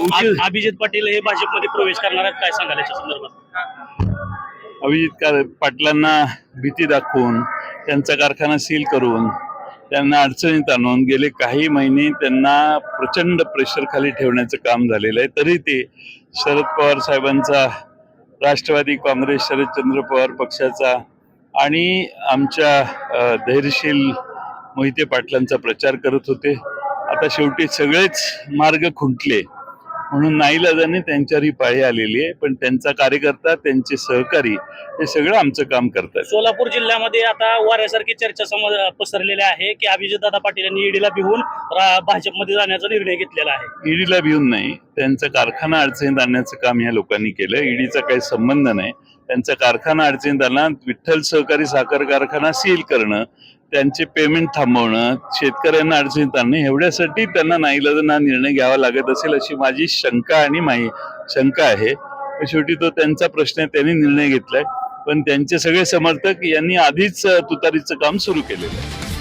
अभिजित पाटील हे भाजपमध्ये प्रवेश करणार आहेत काय सांगाल याच्या संदर्भात? अभिजित का- पाटलांना भीती दाखवून त्यांचा कारखाना सील करून त्यांना अडचणीत आणून गेले काही महिने त्यांना प्रचंड प्रेशर खाली ठेवण्याचं काम झालेलं आहे. तरी ते शरद पवार साहेबांचा राष्ट्रवादी काँग्रेस शरदचंद्र पवार पक्षाचा आणि आमच्या अ, धैर्यशील मोहिते पाटलांचा प्रचार करत होते. आता शेवटी सगळेच मार्ग खुंटले. म्हणून नाईलाजाने त्यांच्यावर ही पाळी आलेली आहे पण त्यांचा कार्यकर्ता त्यांचे सहकारी हे सगळं आमचं काम करतात सोलापूर जिल्ह्यामध्ये आता वाऱ्यासारखी चर्चा सम पसरलेली आहे की अभिजित दादा पाटील यांनी ईडीला भिवून भाजपमध्ये जाण्याचा निर्णय घेतलेला आहे. ईडीला भिवून नाही. त्यांचा कारखाना अडचणीत आणण्याचं काम या लोकांनी केलं ईडीचा काही संबंध नाही. त्यांचा कारखाना अडचणीत आला विठ्ठल सहकारी साखर कारखाना सील करणं त्यांचे पेमेंट थांबवणं शेतकऱ्यांना अडचणीत आणणं एवढ्यासाठी त्यांना नाईलाजांना निर्णय घ्यावा लागत असेल अशी माझी शंका आणि माही शंका आहे. शेवटी तो त्यांचा प्रश्न आहे त्यांनी निर्णय घेतलाय. पण त्यांचे सगळे समर्थक यांनी आधीच तुतारीचं काम सुरू केलेलं आहे.